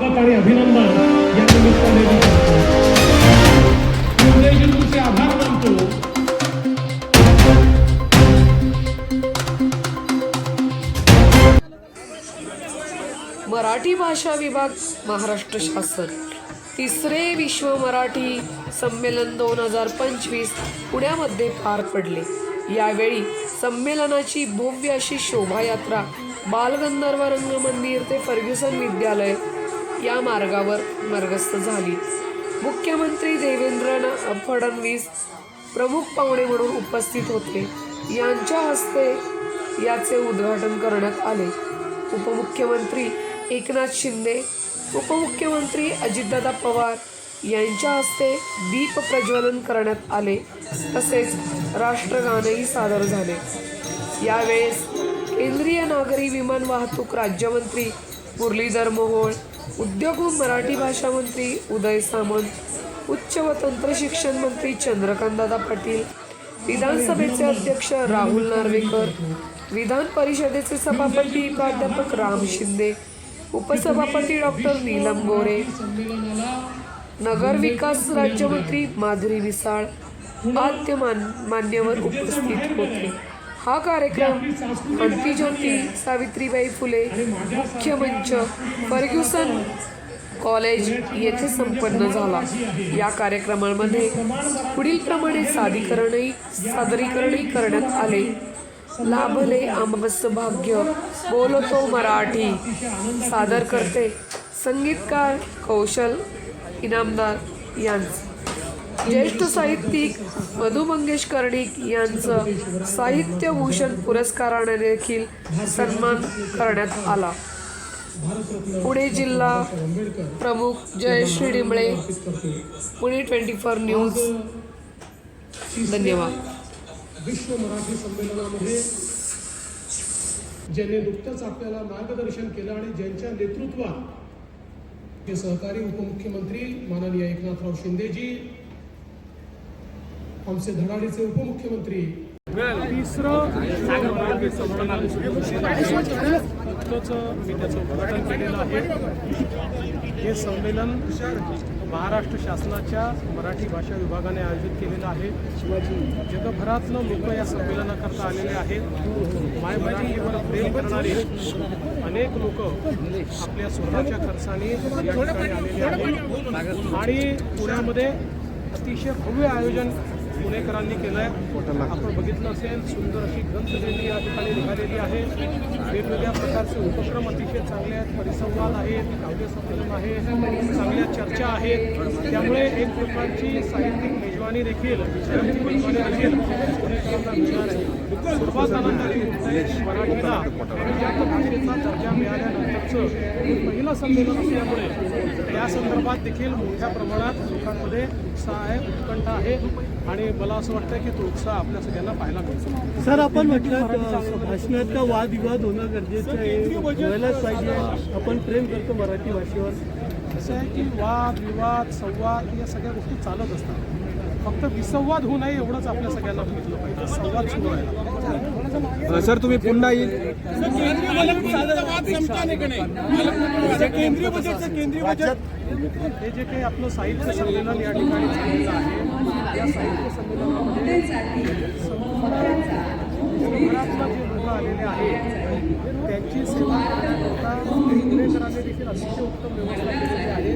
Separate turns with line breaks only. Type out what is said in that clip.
स्वागत आणि अभिनंदन या निमित्ताने मी तुमचे आभार मानतो.
मराठी भाषा विभाग महाराष्ट्र शासन. तिसरे विश्व मराठी संमेलन दोन हजार पंचवीस पुण्यामध्ये पार पडले. यावेळी संमेलनाची भव्य अशी शोभायात्रा बालगंधर्व रंगमंदिर ते फर्ग्युसन विद्यालय या मार्गावर मार्गस्थ झाली. मुख्यमंत्री देवेंद्र फडणवीस प्रमुख पाहुणे म्हणून उपस्थित होते. यांच्या हस्ते याचे उद्घाटन करण्यात आले. उपमुख्यमंत्री एकनाथ शिंदे उपमुख्यमंत्री अजितदादा पवार यांच्या हस्ते दीप प्रज्वलन करण्यात आले. तसेच राष्ट्रगानही सादर झाले. यावेळेस केंद्रीय नागरी विमान वाहतूक राज्यमंत्री मुरलीधर मोहोळ उद्योग व मराठी भाषा मंत्री उदय सामंत उच्च व तंत्र शिक्षण मंत्री चंद्रकांतदादा पाटील विधानसभेचे अध्यक्ष राहुल नार्वेकर विधान परिषदेचे सभापती प्राध्यापक राम शिंदे उपसभापती डॉक्टर नीलम गोरे नगर विकास राज्यमंत्री माधुरी मिसाळ आद्य मान मान्यवर उपस्थित होते. हा कार्यक्रम क्रांतीज्योती सावित्रीबाई फुले मुख्य मंच फर्ग्युसन कॉलेज येथे संपन्न झाला. या कार्यक्रमामध्ये पुढीलप्रमाणे सादरीकरणही सादरीकरणही करण्यात आले. लाभले आमवस भाग्य. बोलतो मराठी. सादर करते संगीतकार कौशल इनामदार यांचं. ज्येष्ठ साहित्यिक मधु मंगेश कर्णिक यांचं साहित्यभूषण पुरस्काराने देखील सन्मान करण्यात आला. पुणे जिल्हा प्रमुख Jayashree Dimble Pune twenty four news. धन्यवाद.
विश्व मराठी संमेलनामध्ये ज्यांनी नुकतंच आपल्याला मार्गदर्शन केलं आणि ज्यांच्या नेतृत्वात हे सहकारी उपमुख्यमंत्री माननीय एकनाथराव शिंदेजी आमचे धडाडीचे उपमुख्यमंत्री. तिसरं नुकतंच मी त्याचं उद्घाटन केलेलं आहे. हे संमेलन महाराष्ट्र शासनाच्या मराठी भाषा विभागाने आयोजित केलेलं आहे. जगभरातनं लोक या संमेलनाकरता आलेले आहेत. मायमराठीवर प्रेम करणारे अनेक लोक आपल्या स्वतःच्या खर्चाने या ठिकाणी आलेले आहेत. आणि पुण्यामध्ये अतिशय भव्य आयोजन पुणेकरांनी केलं आहे आपण बघितलं असेल सुंदर अशी ग्रंथदिंडी या ठिकाणी निघालेली आहे. वेगवेगळ्या प्रकारचे उपक्रम अतिशय चांगले आहेत परिसंवाद आहेत काव्य संमेलन आहे चांगल्या चर्चा आहेत. त्यामुळे एक प्रकारची साहित्यिक मेजवानी देखील मेजवानी देखील पुणेकरांना मिळणार आहे. आनंदाची मराठीला अभिजात भाषेचा दर्जा मिळाल्यानंतरचं पहिलं संमेलन असल्यामुळे या संदर्भात देखील मोठ्या प्रमाणात लोकांमध्ये उत्साह आहे उत्कंठ आहे. आणि मला असं वाटतं की तो उत्साह आपल्या सगळ्यांना पाहायला मिळतो.
सर आपण म्हटलं भाषणात का वादविवाद होणं गरजेचं आहे. व्हायलाच पाहिजे. आपण प्रेम करतो मराठी भाषेवर.
असं आहे की वाद विवाद संवाद या सगळ्या गोष्टी चालत असतात. फक्त विसंवाद होऊ नये एवढंच आपल्या सगळ्यांना बघितलं पाहिजे. संवाद सुरू आहे.
सर तुम्ही पुन्हा येईल.
केंद्रीय बजेटचं केंद्रीय बजेट
हे जे काही आपलं साहित्य संमेलन या ठिकाणी झालेलं आहे आलेले आहेत त्यांची सेवा देखील अतिशय उत्तम व्यवस्था केलेली आहे.